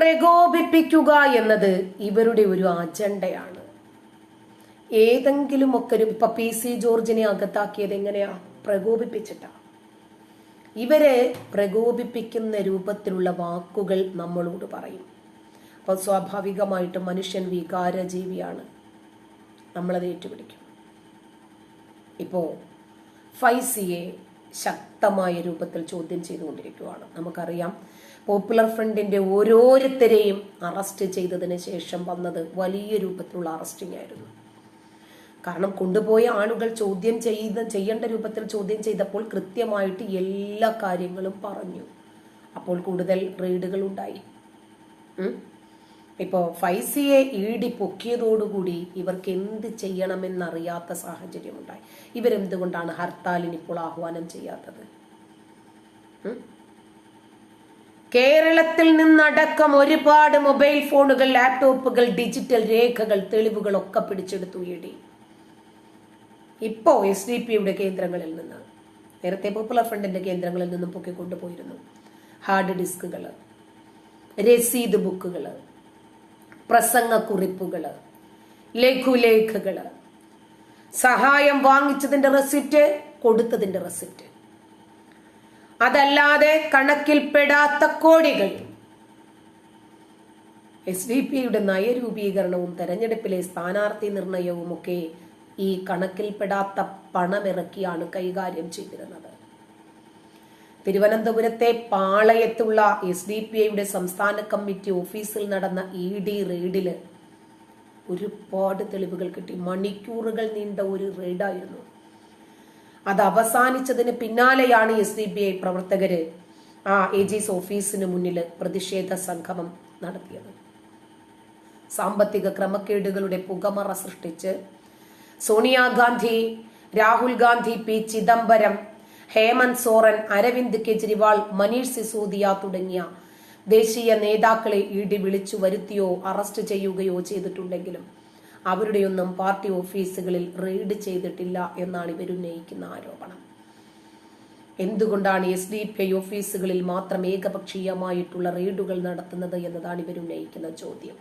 പ്രകോപിപ്പിക്കുക എന്നത് ഇവരുടെ ഒരു അജണ്ടയാണ്. ഏതെങ്കിലുമൊക്കെ ഒരു ഇപ്പൊ പി സി ജോർജിനെ അകത്താക്കിയത് എങ്ങനെയാ? പ്രകോപിപ്പിച്ചിട്ടാ. ഇവരെ പ്രകോപിപ്പിക്കുന്ന രൂപത്തിലുള്ള വാക്കുകൾ നമ്മളോട് പറയും. അപ്പോൾ സ്വാഭാവികമായിട്ടും മനുഷ്യൻ വികാരജീവിയാണ്. നമ്മളത് ഏറ്റുപിടിക്കും. ഇപ്പോ ഫൈസിയെ ശക്തമായ രൂപത്തിൽ ചോദ്യം ചെയ്തുകൊണ്ടിരിക്കുകയാണ് നമുക്കറിയാം പോപ്പുലർ ഫ്രണ്ടിന്റെ ഓരോരുത്തരെയും അറസ്റ്റ് ചെയ്തതിന് ശേഷം വന്നത് വലിയ രൂപത്തിലുള്ള അറസ്റ്റിംഗ് ആയിരുന്നു. കാരണം കൊണ്ടുപോയ ആളുകൾ ചോദ്യം ചെയ്ത് ചെയ്യേണ്ട രൂപത്തിൽ ചോദ്യം ചെയ്തപ്പോൾ കൃത്യമായിട്ട് എല്ലാ കാര്യങ്ങളും പറഞ്ഞു. അപ്പോൾ കൂടുതൽ റെയ്ഡുകൾ ഉണ്ടായി. ഇപ്പോ ഫൈസിയെ ഈടി പൊക്കിയതോടുകൂടി ഇവർക്ക് എന്ത് ചെയ്യണമെന്നറിയാത്ത സാഹചര്യമുണ്ടായി. ഇവരെന്തുകൊണ്ടാണ് ഹർത്താലിന് ഇപ്പോൾ ആഹ്വാനം ചെയ്യാത്തത്? കേരളത്തിൽ നിന്നടക്കം ഒരുപാട് മൊബൈൽ ഫോണുകൾ ലാപ്ടോപ്പുകൾ ഡിജിറ്റൽ രേഖകൾ തെളിവുകൾ ഒക്കെ പിടിച്ചെടുത്തു ഇടി ഇപ്പോ എസ് ഡി പിയുടെ കേന്ദ്രങ്ങളിൽ നിന്ന് നേരത്തെ പോപ്പുലർ ഫ്രണ്ടിന്റെ കേന്ദ്രങ്ങളിൽ നിന്നും പൊക്കി കൊണ്ടുപോയിരുന്നു. ഹാർഡ് ഡിസ്കുകൾ രസീത് ബുക്കുകൾ പ്രസംഗക്കുറിപ്പുകൾ ലഘുലേഖകൾ സഹായം വാങ്ങിച്ചതിന്റെ റെസിപ്റ്റ് കൊടുത്തതിന്റെ റെസിപ്റ്റ്. അതല്ലാതെ കണക്കിൽപ്പെടാത്ത കോടികൾ. എസ് ഡി പിയുടെ നയരൂപീകരണവും തെരഞ്ഞെടുപ്പിലെ സ്ഥാനാർത്ഥി നിർണയവും ഒക്കെ ഈ കണക്കിൽപ്പെടാത്ത പണമിറക്കിയാണ് കൈകാര്യം ചെയ്തിരുന്നത്. തിരുവനന്തപുരത്തെ പാളയത്തുള്ള എസ് ഡി പി ഐയുടെ സംസ്ഥാന കമ്മിറ്റി ഓഫീസിൽ നടന്ന ഇ ഡി റെയ്ഡിൽ ഒരുപാട് തെളിവുകൾ കിട്ടി. മണിക്കൂറുകൾ നീണ്ട ഒരു റെയ്ഡായിരുന്നു. അത് അവസാനിച്ചതിന് പിന്നാലെയാണ് എസ് ഡി ബി ഐ പ്രവർത്തകര് ആ ഏജീസ് ഓഫീസിന് മുന്നിൽ പ്രതിഷേധ സംഗമം നടത്തിയത്. സാമ്പത്തിക ക്രമക്കേടുകളുടെ പുകമറ സൃഷ്ടിച്ച് സോണിയാഗാന്ധി രാഹുൽ ഗാന്ധി പി ചിദംബരം ഹേമന്ത് സോറൻ അരവിന്ദ് കെജ്രിവാൾ മനീഷ് സിസോദിയ തുടങ്ങിയ ദേശീയ നേതാക്കളെ ഇടി വിളിച്ചു വരുത്തിയോ അറസ്റ്റ് ചെയ്യുകയോ ചെയ്തിട്ടുണ്ടെങ്കിലും അവരുടെയൊന്നും പാർട്ടി ഓഫീസുകളിൽ റെയ്ഡ് ചെയ്തിട്ടില്ല എന്നാണ് ഇവർ ഉന്നയിക്കുന്ന ആരോപണം. എന്തുകൊണ്ടാണ് എസ് ഡി പി ഐ ഓഫീസുകളിൽ മാത്രം ഏകപക്ഷീയമായിട്ടുള്ള റെയ്ഡുകൾ നടത്തുന്നത് എന്നതാണ് ഇവർ ഉന്നയിക്കുന്ന ചോദ്യം.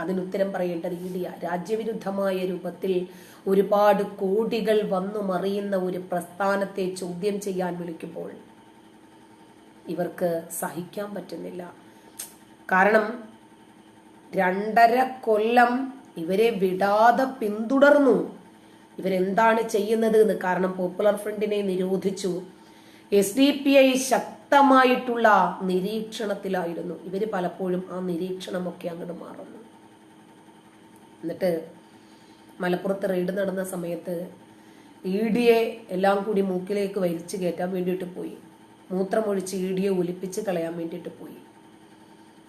അതിനുത്തരം പറയേണ്ടത് ഇന്ത്യ രാജ്യവിരുദ്ധമായ രൂപത്തിൽ ഒരുപാട് കോടികൾ വന്നു മറിയുന്ന ഒരു പ്രസ്ഥാനത്തെ ചോദ്യം ചെയ്യാൻ വിളിക്കുമ്പോൾ ഇവർക്ക് സഹിക്കാൻ പറ്റുന്നില്ല. കാരണം രണ്ടര കൊല്ലം ഇവരെ വിടാതെ പിന്തുടർന്നു. ഇവരെന്താണ് ചെയ്യുന്നത് എന്ന് കാരണം പോപ്പുലർ ഫ്രണ്ടിനെ നിരോധിച്ചു. എസ് ഡി പി ഐ ശക്തമായിട്ടുള്ള നിരീക്ഷണത്തിലായിരുന്നു. ഇവർ പലപ്പോഴും ആ നിരീക്ഷണമൊക്കെ അങ്ങോട്ട് മാറുന്നു. എന്നിട്ട് മലപ്പുറത്ത് റെയ്ഡ് നടന്ന സമയത്ത് ഇ ഡിയെ എല്ലാം കൂടി മൂക്കിലേക്ക് വലിച്ചു കയറ്റാൻ വേണ്ടിയിട്ട് പോയി. മൂത്രമൊഴിച്ച് ഇ ഡിയെ ഒലിപ്പിച്ച് കളയാൻ വേണ്ടിയിട്ട് പോയി.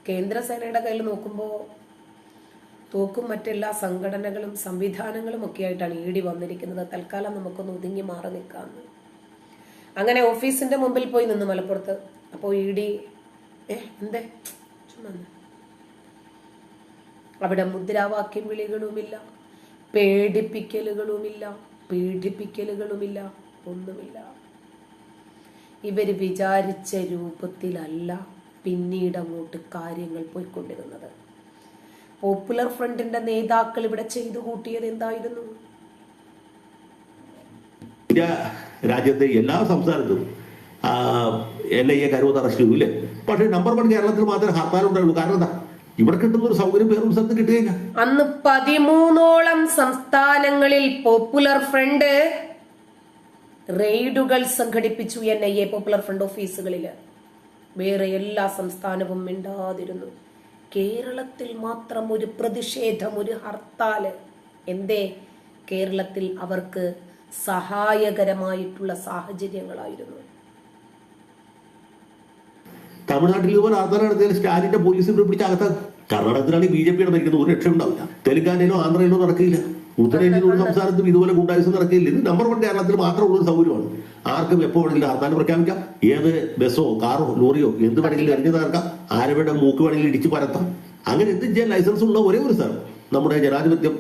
കേന്ദ്രസേനയുടെ കയ്യിൽ നോക്കുമ്പോൾ തോക്കും മറ്റെല്ലാ സംഘടനകളും സംവിധാനങ്ങളും ഒക്കെ ആയിട്ടാണ് ഇ ഡി വന്നിരിക്കുന്നത്. തൽക്കാലം നമുക്കൊന്ന് ഒതുങ്ങി മാറി നിൽക്കാം അങ്ങനെ ഓഫീസിന്റെ മുമ്പിൽ പോയി നിന്ന് മലപ്പുറത്ത്. അപ്പോൾ ഇ ഡി എന്തേ? അവിടെ മുദ്രാവാക്യം വിളികളുമില്ല പേടിപ്പിക്കലുകളുമില്ല പീഡിപ്പിക്കലുകളുമില്ല ഒന്നുമില്ല. ഇവർ വിചാരിച്ച രൂപത്തിലല്ല പിന്നീട് അങ്ങോട്ട് കാര്യങ്ങൾ പോയിക്കൊണ്ടിരുന്നത്. പോപ്പുലർ ഫ്രണ്ടിന്റെ നേതാക്കൾ ഇവിടെ ചെയ്തു കൂട്ടിയത് എന്തായിരുന്നു? രാജ്യത്തെ എല്ലാ സംസ്ഥാനത്തും എൽ ഐ എ കരുവത്ത് അറസ്റ്റ് ചെയ്തു പക്ഷേ നമ്പർ വൺ കേരളത്തിൽ മാത്രമേ ഹർത്താൽ ഉണ്ടായുള്ളൂ കാരണം എന്താ? ഇവിടെ കിട്ടുന്ന ഒരു സൗകര്യം വേറൊരു സ്ഥലത്ത് കിട്ടുകയില്ല. അന്ന് പതിമൂന്നോളം സംസ്ഥാനങ്ങളിൽ പോപ്പുലർ ഫ്രണ്ട് റെയ്ഡുകൾ സംഘടിപ്പിച്ചു N I A popular front ഓഫീസുകളിൽ വേറെ എല്ലാ സംസ്ഥാനവും മിണ്ടാതിരുന്നു. കേരളത്തിൽ മാത്രം ഒരു പ്രതിഷേധം ഒരു ഹർത്താൽ എന്തേ? കേരളത്തിൽ അവർക്ക് സഹായകരമായിട്ടുള്ള സാഹചര്യങ്ങളായിരുന്നു. തമിഴ്നാട്ടിൽ ഇതുപോലെ നടത്തിയാൽ സ്റ്റാലിന്റെ പിടിച്ച് കർണാടകത്തിലാണ് ബി ജെ പിയുടെ ഭരിക്കുന്നത്. ഒരു രക്ഷ ഉണ്ടാവില്ല. തെലുങ്കാനയിലോ ആന്ധ്രയിലോ നടക്കില്ല. ഉത്തരേന്ത്യയിലും ഒരു സംസ്ഥാനത്തും ഇതുപോലെ ഗുണ്ടായുസം നടക്കില്ല. ഇത് നമ്പർ വൺ കേരളത്തിൽ മാത്രമുള്ള ഒരു സൗകര്യമാണ്. ആർക്കും എപ്പോ വേണമെങ്കിലും ഹർത്താൽ പ്രഖ്യാപിക്കാം. ഏത് ബസ്സോ കാറോ ലോറിയോ എന്ത് വേണമെങ്കിലും എറിഞ്ഞു തകർക്കാം. ആരവരുടെ മൂക്ക് വേണമെങ്കിലും ഇടിച്ചു പരത്താം. അങ്ങനെ എന്ത് ചെയ്യാൻ ലൈസൻസ് ഉള്ള ഒരേ ഒരു സ്ഥലം. നമ്മുടെ ജനാധിപത്യം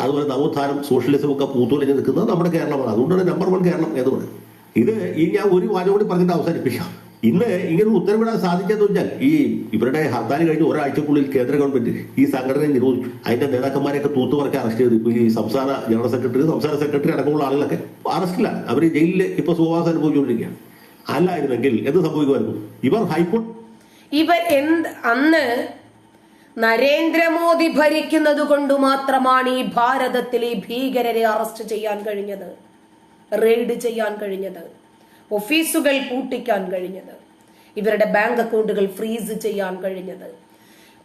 അതുപോലെ നവോത്ഥാനം സോഷ്യലിസം ഒക്കെ പൂത്തുലഞ്ഞ് നിൽക്കുന്നത് നമ്മുടെ കേരളമാണ്. അതുകൊണ്ടാണ് നമ്പർ വൺ കേരളം എന്ന് പറയുന്നത്. ഇത് ഈ ഞാൻ ഒരു വാചകം കൂടി പറഞ്ഞിട്ട് അവസാനിപ്പിക്കാം. ഇന്ന് ഇങ്ങനെ ഉത്തരവിടാൻ സാധിക്കാന്ന് വെച്ചാൽ ഈ ഇവരുടെ ഹർത്താൽ കഴിഞ്ഞ് ഒരാഴ്ചക്കുള്ളിൽ കേന്ദ്ര ഗവൺമെന്റ് ഈ സംഘടനയെ നിരോധിച്ചു. അതിന്റെ നേതാക്കന്മാരെയൊക്കെ തൂത്തുപറക്കി അറസ്റ്റ് ചെയ്തു. ഈ സംസ്ഥാന ജനറൽ സെക്രട്ടറി സംസ്ഥാന സെക്രട്ടറി അടക്കമുള്ള ആളുകളൊക്കെ അറസ്റ്റിലാണ് അവർ ജയിലിൽ ഇപ്പൊ സുഖവാസം അനുഭവിച്ചുകൊണ്ടിരിക്കുകയാണ്. അല്ലായിരുന്നെങ്കിൽ എന്ത് സംഭവിക്കുമായിരുന്നു? ഇവർ ഹൈക്കോടതി ഇവർ എന്ത് അന്ന് നരേന്ദ്രമോദി ഭരിക്കുന്നത് കൊണ്ട് മാത്രമാണ് ഈ ഭാരതത്തിൽ ഈ ഭീകരരെ അറസ്റ്റ് ചെയ്യാൻ കഴിഞ്ഞത്. റെയ്ഡ് ചെയ്യാൻ കഴിഞ്ഞത്. ഓഫീസുകൾ പൂട്ടിക്കാൻ കഴിഞ്ഞത്. ഇവരുടെ ബാങ്ക് അക്കൗണ്ടുകൾ ഫ്രീസ് ചെയ്യാൻ കഴിഞ്ഞത്.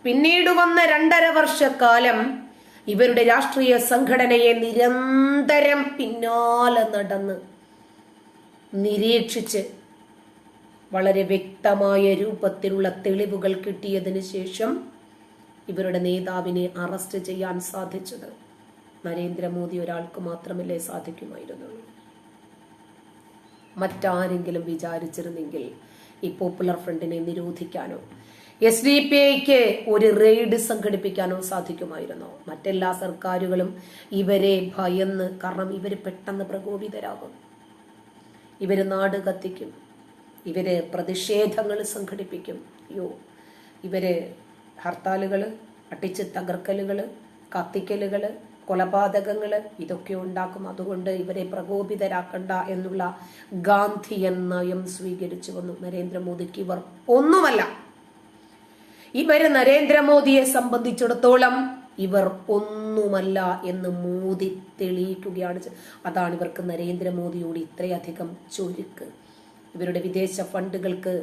പിന്നീട് വന്ന രണ്ടര വർഷക്കാലം ഇവരുടെ രാഷ്ട്രീയ സംഘടനയെ നിരന്തരം പിന്നാലെ നടന്ന് നിരീക്ഷിച്ച് വളരെ വ്യക്തമായ രൂപത്തിലുള്ള തെളിവുകൾ കിട്ടിയതിനു ശേഷം ഇവരുടെ നേതാവിനെ അറസ്റ്റ് ചെയ്യാൻ സാധിച്ചത് നരേന്ദ്രമോദി ഒരാൾക്ക് മാത്രമല്ലേ സാധിക്കുമായിരുന്നുള്ളൂ. മറ്റാരെങ്കിലും വിചാരിച്ചിരുന്നെങ്കിൽ ഈ പോപ്പുലർ ഫ്രണ്ടിനെ നിരോധിക്കാനോ എസ് ഡി പി ഐക്ക് ഒരു റെയ്ഡ് സംഘടിപ്പിക്കാനോ സാധിക്കുമായിരുന്നു? മറ്റെല്ലാ സർക്കാരുകളും ഇവരെ ഭയന്ന് കാരണം ഇവർ പെട്ടെന്ന് പ്രകോപിതരാകും. ഇവർ നാട് കത്തിക്കും. ഇവർ പ്രതിഷേധങ്ങൾ സംഘടിപ്പിക്കും. അയ്യോ ഇവർ ഹർത്താലുകൾ അട്ടിച്ച് തകർക്കലുകൾ കത്തിക്കലുകൾ കൊലപാതകങ്ങൾ ഇതൊക്കെ ഉണ്ടാക്കും. അതുകൊണ്ട് ഇവരെ പ്രകോപിതരാക്കണ്ട എന്നുള്ള ഗാന്ധിയൻ നയം സ്വീകരിച്ചു വന്നു. നരേന്ദ്രമോദിക്ക് ഇവർ ഒന്നുമല്ല. ഇവർ നരേന്ദ്രമോദിയെ സംബന്ധിച്ചിടത്തോളം ഇവർ ഒന്നുമല്ല എന്ന് മോദി തെളിയിക്കുകയാണ്. അതാണ് ഇവർക്ക് നരേന്ദ്രമോദിയോട് ഇത്രയധികം ചുരുക്ക്. ഇവരുടെ വിദേശ ഫണ്ടുകൾക്ക്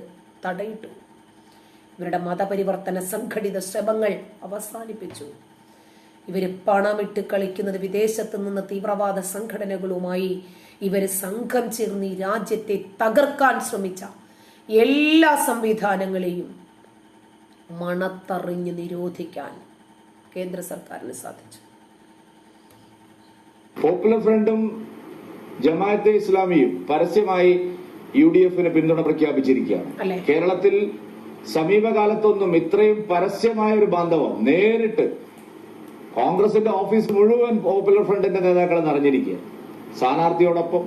തടയിട്ടു. ഇവരുടെ മതപരിവർത്തന സംഘടിത ശ്രമങ്ങൾ അവസാനിപ്പിച്ചു. ഇവർ പണമിട്ട് കളിക്കുന്നത് വിദേശത്ത് നിന്ന് തീവ്രവാദ സംഘടനകളുമായി ഇവർ സംഘം ചേർന്ന് ഈ രാജ്യത്തെ തകർക്കാൻ ശ്രമിച്ച എല്ലാ സംവിധാനങ്ങളെയും മണത്തറിഞ്ഞ് നിരോധിക്കാൻ കേന്ദ്ര സർക്കാരിന് സാധിച്ചു. പോപ്പുലർ ഫ്രണ്ടും ജമാഅത്തെ ഇസ്ലാമിയും പരസ്യമായി യു ഡി എഫിന് പിന്തുണ പ്രഖ്യാപിച്ചിരിക്കുകയാണ്. കേരളത്തിൽ സമീപകാലത്തൊന്നും ഇത്രയും പരസ്യമായ ഒരു ബാന്ധവം നേരിട്ട് കോൺഗ്രസിന്റെ ഓഫീസ് മുഴുവൻ പോപ്പുലർ ഫ്രണ്ടിന്റെ നേതാക്കൾ നിറഞ്ഞിരിക്കുക. സ്ഥാനാർത്ഥിയോടൊപ്പം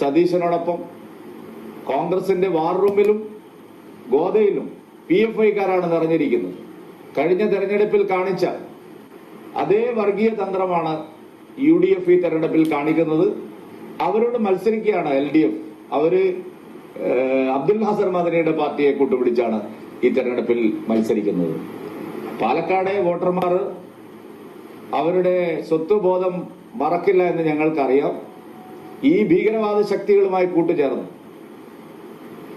സതീശനോടൊപ്പം കോൺഗ്രസിന്റെ വാർ റൂമിലും ഗോതയിലും പി എഫ് ഐക്കാരാണ് നിറഞ്ഞിരിക്കുന്നത്. കഴിഞ്ഞ തെരഞ്ഞെടുപ്പിൽ കാണിച്ച അതേ വർഗീയ തന്ത്രമാണ് യു ഡി എഫ് ഈ തെരഞ്ഞെടുപ്പിൽ കാണിക്കുന്നത്. അവരോട് മത്സരിക്കുകയാണ് എൽ ഡി എഫ്. അവർ അബ്ദുൽ ഹസൻ മദനിയുടെ പാർട്ടിയെ കൂട്ടുപിടിച്ചാണ് ഈ തെരഞ്ഞെടുപ്പിൽ മത്സരിക്കുന്നത്. പാലക്കാടെ വോട്ടർമാർ അവരുടെ സ്വത്വബോധം മറക്കില്ല എന്ന് ഞങ്ങൾക്കറിയാം. ഈ ഭീകരവാദ ശക്തികളുമായി കൂട്ടുചേർന്ന്.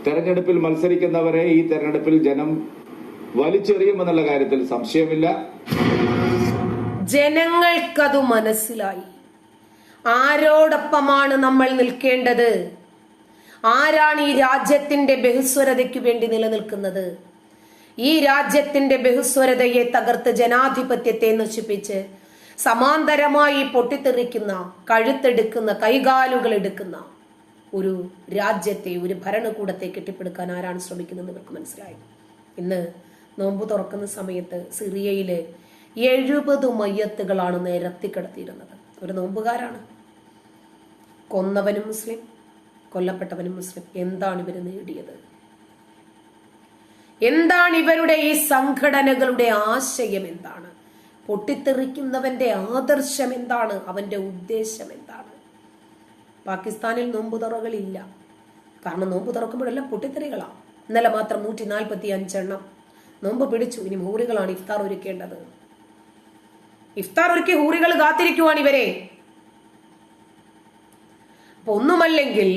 തെരഞ്ഞെടുപ്പിൽ മത്സരിക്കുന്നവരെ ഈ തെരഞ്ഞെടുപ്പിൽ ജനം വലിച്ചെറിയുമെന്നുള്ള കാര്യത്തിൽ സംശയമില്ല. ജനങ്ങൾക്കതു മനസ്സിലായി. ആരോടൊപ്പമാണ് നമ്മൾ നിൽക്കേണ്ടത്? ആരാണ് ഈ രാജ്യത്തിന്റെ ബഹുസ്വരതയ്ക്ക് വേണ്ടി നിലനിൽക്കുന്നത്? ഈ രാജ്യത്തിന്റെ ബഹുസ്വരതയെ തകർത്ത് ജനാധിപത്യത്തെ നശിപ്പിച്ച് സമാന്തരമായി പൊട്ടിത്തെറിക്കുന്ന കഴുത്തെടുക്കുന്ന കൈകാലുകൾ എടുക്കുന്ന ഒരു രാജ്യത്തെ ഒരു ഭരണകൂടത്തെ കെട്ടിപ്പടുക്കാൻ ആരാണ് ശ്രമിക്കുന്നത് ഇവർക്ക് മനസ്സിലായി. ഇന്ന് നോമ്പ് തുറക്കുന്ന സമയത്ത് സിറിയയിലെ എഴുപത് മയ്യത്തുകളാണ് നിരത്തിക്കിടത്തിയിരുന്നത് ഒരു നോമ്പുകാരാണ്. കൊന്നവനും മുസ്ലിം കൊല്ലപ്പെട്ടവനും മുസ്ലിം. എന്താണ് ഇവർ നേടിയത്? എന്താണ് ഇവരുടെ ഈ സംഘടനകളുടെ ആശയം എന്താണ്? പൊട്ടിത്തെറിക്കുന്നവന്റെ ആദർശം എന്താണ് അവന്റെ ഉദ്ദേശം എന്താണ് പാകിസ്ഥാനിൽ നോമ്പ് തുറകളില്ല കാരണം നോമ്പ് തുറക്കുമ്പോഴെല്ലാം പൊട്ടിത്തെറികളാണ് ഇന്നലെ മാത്രം നൂറ്റി നാൽപ്പത്തി അഞ്ചെണ്ണം നോമ്പ് പിടിച്ചു. ഇനി ഹൂറികളാണ് ഇഫ്താർ ഒരുക്കേണ്ടത്. ഇഫ്താർ ഒരുക്കി ഹൂറികൾ കാത്തിരിക്കുവാണ് ഇവരെ. ഒന്നുമല്ലെങ്കിൽ